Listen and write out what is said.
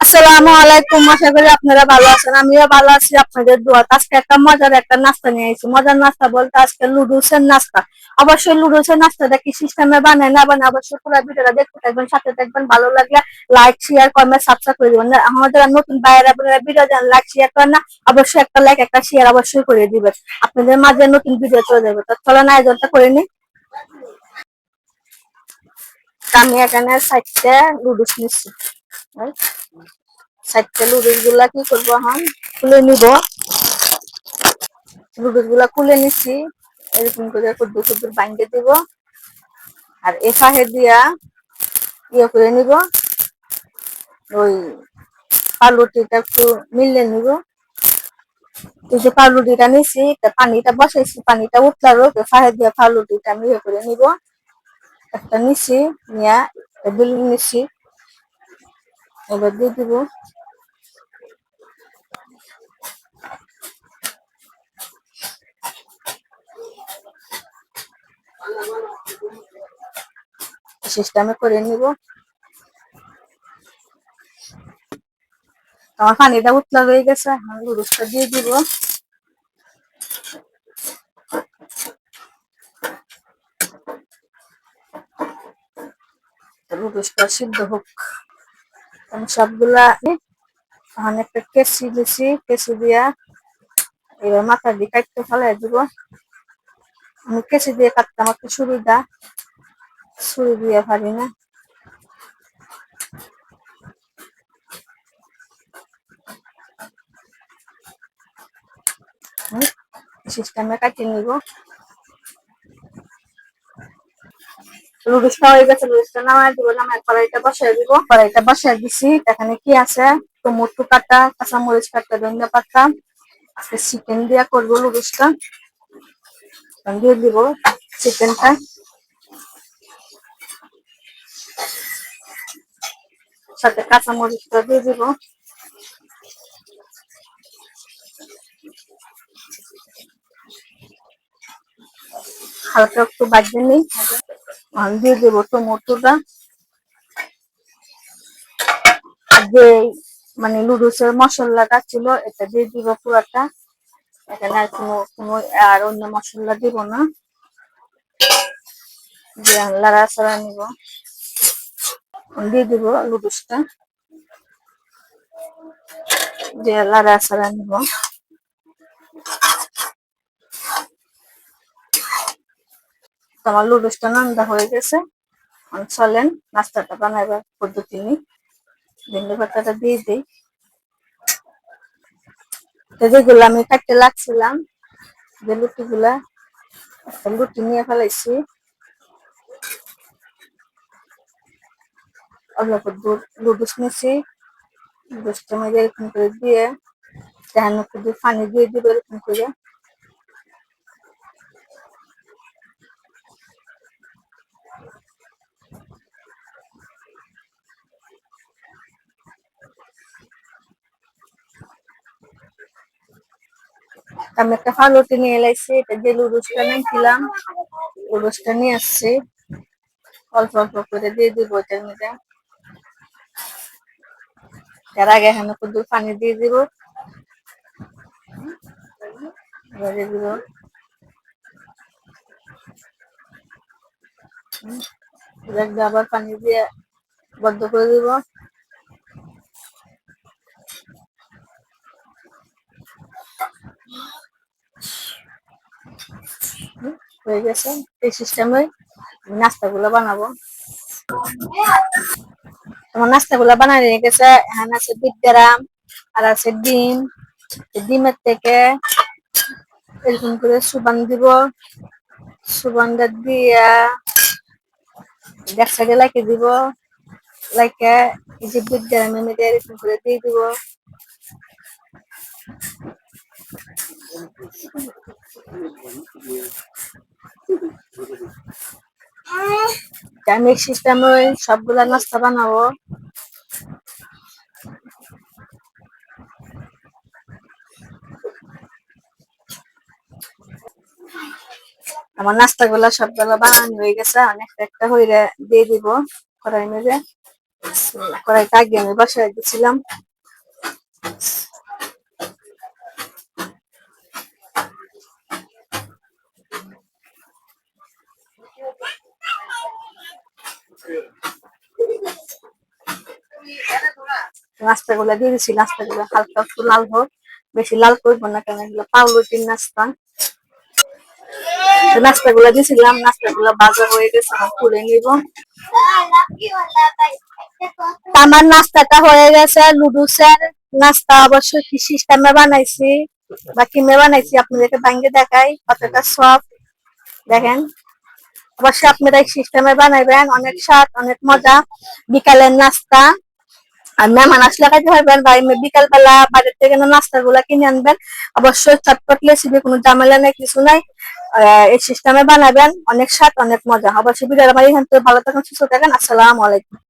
আসসালামু আলাইকুম, আশা করি আপনারা ভালো আছেন। আমিও ভালো আছি, আপনাদের দোয়া আজকে একটা মজার একটা নাস্তা নিয়ে এসেছি মজার নাস্তা বলতে আজকে লুডুসের নাস্তা। অবশ্যই লুডুসের নাস্তাটা কি সিস্টেমে বানায় না বানায়, অবশ্যই পুরো ভিডিওটা দেখতে থাকবেন, সাথে থাকবেন। ভালো লাগলে লাইক শেয়ার কমেন্ট সাবস্ক্রাইব করে দিবেন। আমাদের নতুন বাইরে, আপনারা ভিডিও দেন, লাইক শেয়ার করেন না, অবশ্যই একটা লাইক একটা শেয়ার অবশ্যই করে দিবেন। আপনাদের মাঝে নতুন ভিডিও চলে যাবে। তো চলেন, আয়োজনটা করে নিই। আমি এখানে সাইডটা লুডুস নিচ্ছি। সাইডটা কি করব এখন? খুলে গুলা নিচ্ছি এরকম করে কুদ্দুর কুদ্দুর দিব। আর দিয়া ইয়ে করে নিব। ওই একটু নিছি পানিটা বসাইছি, পানিটা উঠলারও ফাহে দিয়া পাউরুটিটা আমি ইয়ে করে নিব। একটা নিছি, নিয়া বেলুন নিছি। এবার দিয়ে দিব সিস্টেমে করে নিব। আমার পানিটা উতলা হয়ে গেছে এখন লুডুসটা দিয়ে দিব। লুডুসটা সিদ্ধ হোক। আমি সবগুলা এখন একটা কেসি দিছি কেসি দিয়া এবার মাথা দিয়ে কাটতে ফেলাই দিব। আমি কেসি দিয়ে কাটতে আমার তো সুবিধা, ছুরি দিয়ে পারি না। সিস্টেমে কাটিয়ে নিব। লুডুসটা হয়ে গেছে লুডুসটা নামাই দিব নামাই কড়াইটা বসাই দিব। কড়াইটা বসাই দিছি, এখানে কি আছে? টমেটো কাটা, কাঁচামরিচ কাটা, ধনিয়া পাতা, আজকে চিকেন দিয়া করব লুডুসটা দিয়ে দিব চিকেনটা সাথে কাঁচামরিচটা দিয়ে দিব। হালকা একটু বাজিয়ে নিই। দিয়ে দেবো টমেটোটা যে মানে লুডুসের মশলাটা ছিল, এটা দিয়ে দিব পুরাটা। এখানে আর কোনো কোনো, আর অন্য মশলা দিব না। দিয়ে লাড়া ছাড়া নিব। দিয়ে দিব লুডুসটা দিয়ে লাড়া ছাড়া নিব। তোমার লুডুসটা নন্দা হয়ে গেছে। চলেন, নাস্তাটা বানাবার পদ্ধতি নেই। ভেন্ডি পাতাটা দিয়ে দিই। যেগুলো আমি কাটতে লাগছিলাম, যে লুটি গুলা লুটি নিয়ে ফেলাইছি। অল্প লুডুস নিয়েছি লুডুসটা মধ্যে এরকম করে দিয়ে পানি দিয়ে দিব এরকম করে। আমি একটা ফালুটি নিয়ে এলাইছি, এটা যে লুডুসটা নিয়েছিলাম লুডুসটা নিয়ে আসছি। অল্প অল্প করে দিয়ে দিব এটার মধ্যে। তার আগে এখানে কুদু পানি দিয়ে দিব। দিয়ে দিব। আবার পানি দিয়ে বদ্ধ করে দিব। হয়ে গেছে। এই সিস্টেমে নাস্তাগুলো বানাবো। তোমার নাস্তাগুলো বানাই নিয়ে গেছে। এখানে আছে বিদ্যারাম আর আছে ডিম। ডিমের থেকে এরকম করে সুবান দিব। সুবানটা দিয়া দেখ সাইডে লাইকে দিব। লাইকে এই যে বিদ্যারামের মধ্যে এরকম করে দিয়ে দিব। আমি সিস্টেমে সবগুলা নাস্তা বানাবো আমার নাস্তাগুলা সবগুলো বানানো হয়ে গেছে, অনেক একটা হইরে দিয়ে দিব। কড়াই মেরে কড়াইটা আগে আমি বসাই দিয়েছিলাম নাস্তাগুলো দিয়ে দিচ্ছি নাস্তাগুলো হালকা একটু লাল হোক, বেশি লাল করব না কেন? এগুলো পাউরুটির নাস্তা। নাস্তাগুলো দিয়েছিলাম নাস্তাগুলো বাজার হয়ে গেছে তুলে নিব। আমার নাস্তাটা হয়ে গেছে লুডুসের নাস্তা অবশ্য কি সিস্টেমে বানাইছি বা কিমে বানাইছি আপনাদেরকে ভাঙ্গে দেখাই, কতটা সফট দেখেন অবশ্যই আপনারা এই সিস্টেমে বানাইবেন, অনেক স্বাদ, অনেক মজা। বিকালের নাস্তা আর ম্যাম আনাস লাগাইতে পারবেন বা এমনি বিকাল বেলা বাজার থেকে নাস্তা গুলা কিনে আনবেন। অবশ্যই চটপট রেসিপি কোনো ঝামেলা নেই, কিছু নাই। এই সিস্টেমে বানাবেন। অনেক স্বাদ, অনেক মজা। অবশ্যই ভিডিওটা ভালো থাকুন, সুস্থ থাকেন। আসসালামু আলাইকুম।